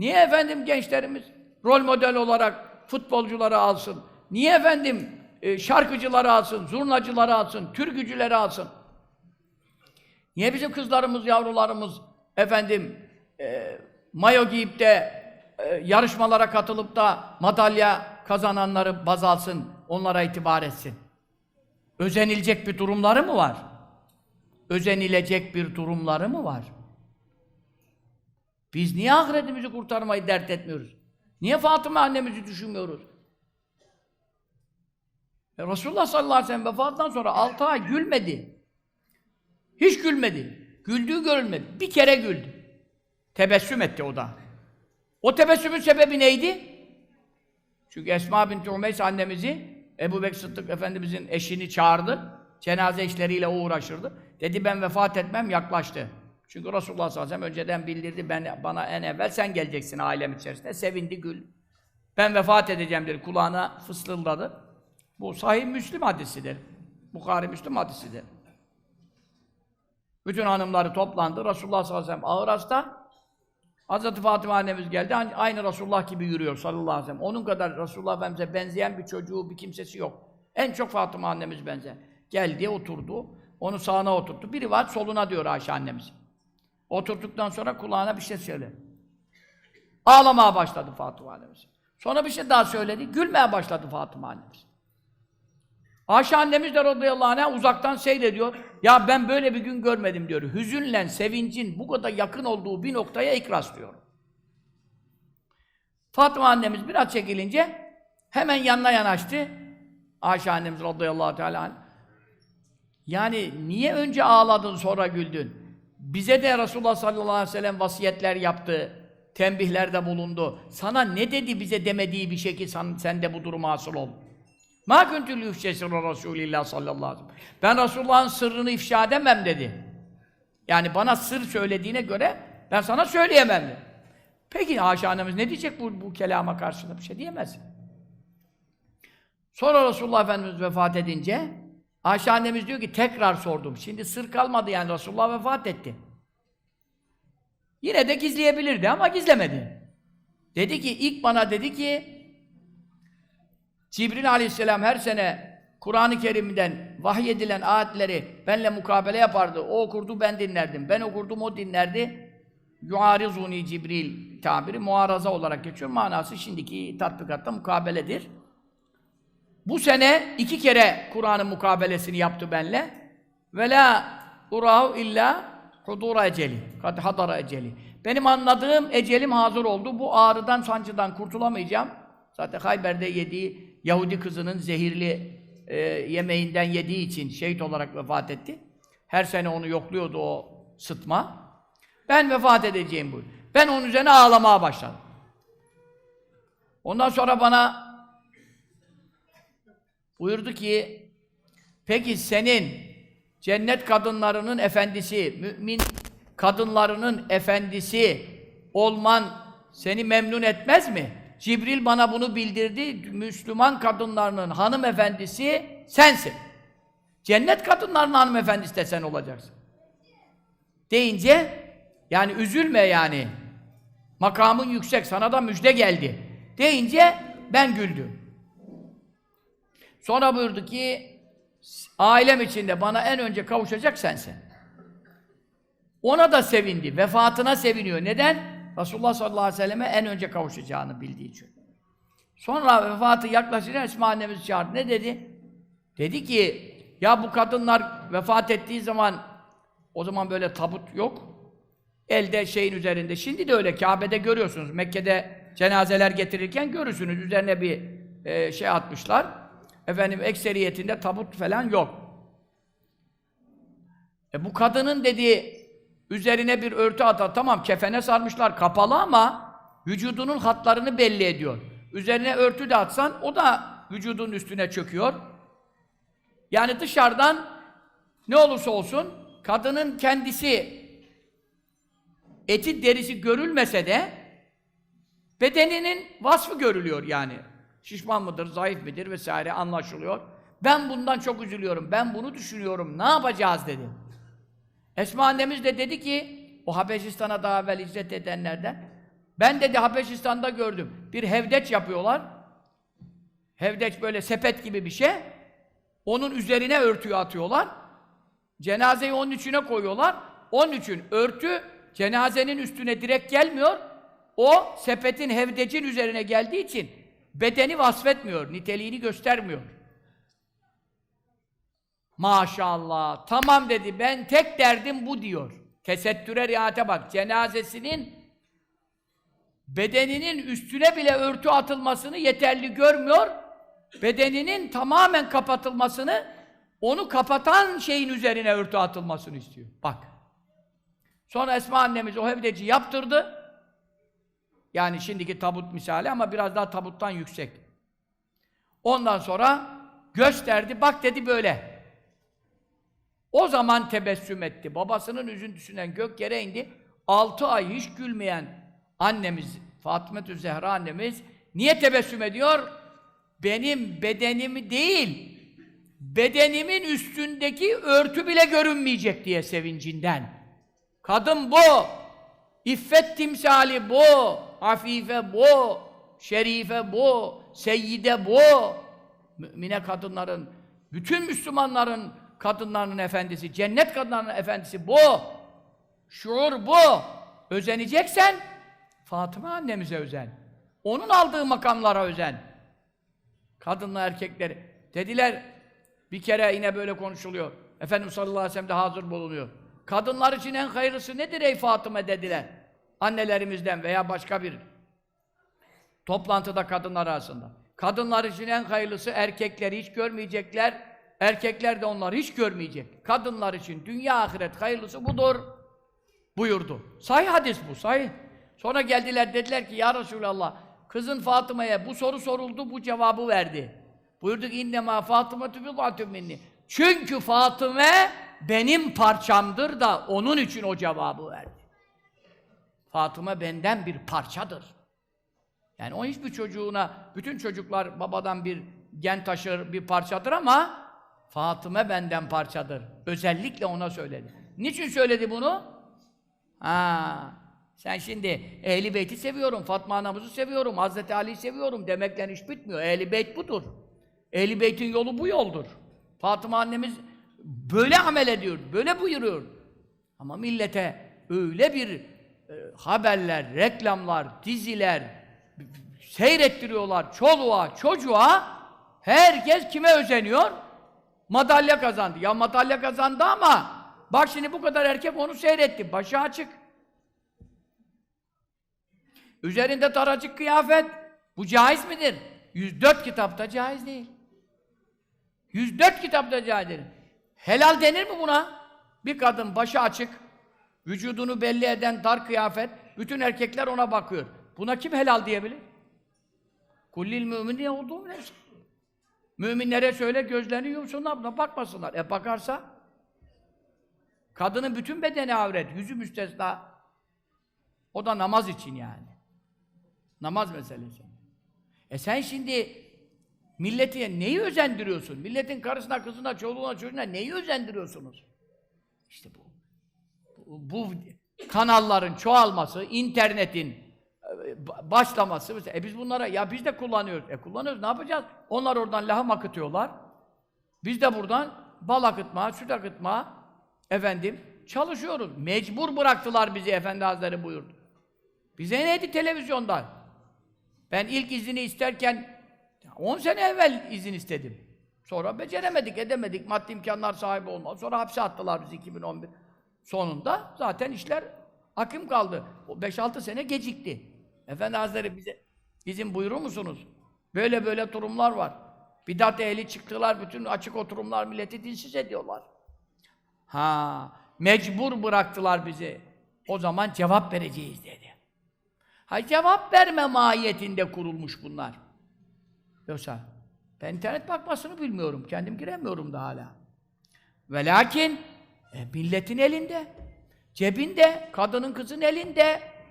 Niye efendim gençlerimiz rol model olarak futbolcuları alsın? Niye efendim e, şarkıcıları alsın, zurnacıları alsın, türkücüleri alsın? Niye bizim kızlarımız, yavrularımız efendim e, mayo giyip de e, yarışmalara katılıp da madalya kazananları baz alsın, onlara itibar etsin? Özenilecek bir durumları mı var? Özenilecek bir durumları mı var? Biz niye ahiretimizi kurtarmayı dert etmiyoruz? Niye Fatıma annemizi düşünmüyoruz? E, Resulullah sallallahu aleyhi ve sellem vefatından sonra altı ay gülmedi. Hiç gülmedi. Güldüğü görülmedi. Bir kere güldü. Tebessüm etti o da. O tebessümün sebebi neydi? Çünkü Esma binti Umeys annemizi Ebu Bekir Sıddık Efendimizin eşini çağırdı. Cenaze işleriyle o uğraşırdı. Dedi ben vefat etmem yaklaştı. Çünkü Resulullah sallallahu aleyhi ve sellem önceden bildirdi ben bana en evvel sen geleceksin ailem içerisinde. Sevindi gül. Ben vefat edeceğim dedi. Kulağına fısıldadı. Bu sahih Müslim hadisidir. Bukhari Müslim hadisidir. Bütün hanımları toplandı. Resulullah sallallahu aleyhi ve sellem ağır hasta. Hazreti Fatıma annemiz geldi. Aynı Resulullah gibi yürüyor sallallahu aleyhi ve sellem. Onun kadar Resulullah Efendimiz'e benzeyen bir çocuğu, bir kimsesi yok. En çok Fatıma annemiz benzer. Geldi, oturdu. Onu sağına oturttu. Biri var, soluna diyor Ayşe annemiz. Oturduktan sonra kulağına bir şey söyledi. Ağlamaya başladı Fatıma annemiz. Sonra bir şey daha söyledi. Gülmeye başladı Fatıma annemiz. Ayşe annemiz de radıyallahu anh'a uzaktan seyrediyor. Ya ben böyle bir gün görmedim diyor. Hüzünle sevincin bu kadar yakın olduğu bir noktaya ilk rastlıyor. Fatıma annemiz biraz çekilince hemen yanına yanaştı. Ayşe annemiz radıyallahu teala. Yani niye önce ağladın sonra güldün? Bize de Resulullah sallallahu aleyhi ve sellem vasiyetler yaptı. Tembihlerde bulundu. Sana ne dedi bize demediği bir şey ki sen, sen de bu duruma asıl ol. Ma kuntu liyufşesirra Resulillah sallallahu aleyhi ve sellem. Ben Resulullah'ın sırrını ifşa edemem dedi. Yani bana sır söylediğine göre ben sana söyleyemem dedi. Peki Haşa annemiz ne diyecek bu, bu kelama karşında? Bir şey diyemez. Sonra Resulullah Efendimiz vefat edince Ayşe annemiz diyor ki tekrar sordum. Şimdi sır kalmadı yani Resulullah vefat etti. Yine de gizleyebilirdi ama gizlemedi. Dedi ki ilk bana dedi ki Cibril aleyhisselam her sene Kur'an-ı Kerim'den vahyedilen ayetleri benle mukabele yapardı. O okurdu, ben dinlerdim. Ben okurdum, o dinlerdi. Yuarizuni Cibril tabiri muaraza olarak geçiyor. Manası şimdiki tatbikatta mukabeledir. Bu sene iki kere Kur'an'ın mukabelesini yaptı benle. Ve la urahu illa hudura eceli. Kad hadara eceli. Benim anladığım ecelim hazır oldu. Bu ağrıdan, sancıdan kurtulamayacağım. Zaten Hayber'de yediği Yahudi kızının zehirli e, yemeğinden yediği için şehit olarak vefat etti. Her sene onu yokluyordu o sıtma. Ben vefat edeceğim bu. Ben onun üzerine ağlamaya başladım. Ondan sonra bana buyurdu ki peki senin cennet kadınlarının efendisi, mümin kadınlarının efendisi olman seni memnun etmez mi? Cibril bana bunu bildirdi. Müslüman kadınlarının hanımefendisi sensin. Cennet kadınlarının hanımefendisi de sen olacaksın. Deyince yani üzülme yani. Makamın yüksek, sana da müjde geldi. Deyince ben güldüm. Sonra buyurdu ki ailem içinde bana en önce kavuşacak sensin. Ona da sevindi. Vefatına seviniyor. Neden? Resulullah sallallahu aleyhi ve selleme en önce kavuşacağını bildiği için. Sonra vefatı yaklaşınca Esma annemiz çağırdı. Ne dedi? Dedi ki, ya bu kadınlar vefat ettiği zaman, o zaman böyle tabut yok. Elde şeyin üzerinde. Şimdi de öyle Kabe'de görüyorsunuz. Mekke'de cenazeler getirirken görürsünüz. Üzerine bir e, şey atmışlar. Efendim ekseriyetinde tabut falan yok. E bu kadının dediği üzerine bir örtü atar. Tamam kefene sarmışlar kapalı ama vücudunun hatlarını belli ediyor. Üzerine örtü de atsan o da vücudun üstüne çöküyor. Yani dışarıdan ne olursa olsun kadının kendisi eti derisi görülmese de bedeninin vasfı görülüyor yani. Şişman mıdır, zayıf midir vesaire anlaşılıyor. Ben bundan çok üzülüyorum. Ben bunu düşünüyorum. Ne yapacağız dedi. Esma annemiz de dedi ki o Habeşistan'a daha evvel hicret edenlerden Ben dedi Habeşistan'da gördüm. Bir hevdeç yapıyorlar. Hevdeç böyle sepet gibi bir şey. Onun üzerine örtüyü atıyorlar. Cenazeyi onun içine koyuyorlar. Onun için örtü cenazenin üstüne direkt gelmiyor. O sepetin hevdecin üzerine geldiği için bedeni vasfetmiyor, niteliğini göstermiyor. Maşallah. Tamam dedi. Ben tek derdim bu diyor. Tesettüre riayete bak. Cenazesinin bedeninin üstüne bile örtü atılmasını yeterli görmüyor. Bedeninin tamamen kapatılmasını, onu kapatan şeyin üzerine örtü atılmasını istiyor. Bak. Sonra Esma annemiz o hevdeci yaptırdı. Yani şimdiki tabut misali ama biraz daha tabuttan yüksek. Ondan sonra gösterdi, bak dedi böyle. O zaman tebessüm etti. Babasının üzüntüsünden gök yere indi. Altı ay hiç gülmeyen annemiz, Fatıma Zehra annemiz niye tebessüm ediyor? Benim bedenimi değil, bedenimin üstündeki örtü bile görünmeyecek diye sevincinden. Kadın bu, iffet timsali bu, afife bu, şerife bu, seyyide bu. Mümine kadınların, bütün Müslümanların kadınlarının efendisi, cennet kadınlarının efendisi bu. Şuur bu. Özeneceksen Fatıma annemize özen. Onun aldığı makamlara özen. Kadınla erkekleri. Dediler, bir kere yine böyle konuşuluyor. Efendimiz sallallahu aleyhi ve sellem de hazır bulunuyor. Kadınlar için en hayırlısı nedir ey Fatıma dediler. Annelerimizden veya başka bir toplantıda kadınlar arasında. Kadınlar için en hayırlısı erkekleri hiç görmeyecekler. Erkekler de onları hiç görmeyecek. Kadınlar için dünya ahiret hayırlısı budur. Buyurdu. Sahih hadis bu, sahih. Sonra geldiler dediler ki ya Resulallah kızın Fatıma'ya bu soru soruldu bu cevabı verdi. Buyurduk innema Fatıma tübüzatü minni. Çünkü Fatıma benim parçamdır da onun için o cevabı verdi. Fatıma benden bir parçadır. Yani o hiçbir çocuğuna, bütün çocuklar babadan bir gen taşır, bir parçadır ama Fatıma benden parçadır. Özellikle ona söyledi. Niçin söyledi bunu? Ha, sen şimdi Ehli Beyt'i seviyorum, Fatma anamızı seviyorum, Hazreti Ali'yi seviyorum demekle iş bitmiyor. Ehli Beyt budur. Ehli Beyt'in yolu bu yoldur. Fatıma annemiz böyle amel ediyor, böyle buyuruyor. Ama millete öyle bir haberler, reklamlar, diziler seyrettiriyorlar çoluğa, çocuğa. Herkes kime özeniyor? Madalya kazandı. Ya madalya kazandı ama bak şimdi bu kadar erkek onu seyretti. Başı açık. Üzerinde daracık kıyafet. Bu caiz midir? 104 kitapta caiz değil. 104 kitapta caiz değil. Helal denir mi buna? Bir kadın başı açık, vücudunu belli eden dar kıyafet, bütün erkekler ona bakıyor. Buna kim helal diyebilir? Kullil mümin olduğu neyse. Müminlere söyle gözlerini yumsunlar, buna bakmasınlar. E bakarsa kadının bütün bedeni avret, yüzü müstesna. O da namaz için yani. Namaz meselesi. E sen şimdi milleti neyi özendiriyorsun? Milletin karısına, kızına, çoluğuna, çocuğuna neyi özendiriyorsunuz? İşte bu. Bu, kanalların çoğalması, internetin e, başlaması. E biz bunlara, ya biz de kullanıyoruz. E kullanıyoruz, ne yapacağız? Onlar oradan lahım akıtıyorlar. Biz de buradan bal akıtma, süt akıtma, efendim, çalışıyoruz. Mecbur bıraktılar bizi Efendi Hazretleri buyurdu. Bize neydi televizyondan? Ben ilk izini isterken 10 sene evvel izin istedim. Sonra beceremedik, edemedik. Maddi imkanlar sahibi olmadı. Sonra hapse attılar bizi 2011 sonunda. Zaten işler akım kaldı. O 5-6 sene gecikti. Efendi Hazretleri bize izin buyurur musunuz? Böyle böyle durumlar var. Bidat ehli çıktılar, bütün açık oturumlar milleti dinsiz ediyorlar. Ha, mecbur bıraktılar bizi. O zaman cevap vereceğiz dedi. Ha cevap verme mahiyetinde kurulmuş bunlar. Yoksa ben internet bakmasını bilmiyorum. Kendim giremiyorum da hala. Ve lakin e, milletin elinde, cebinde, kadının kızın elinde,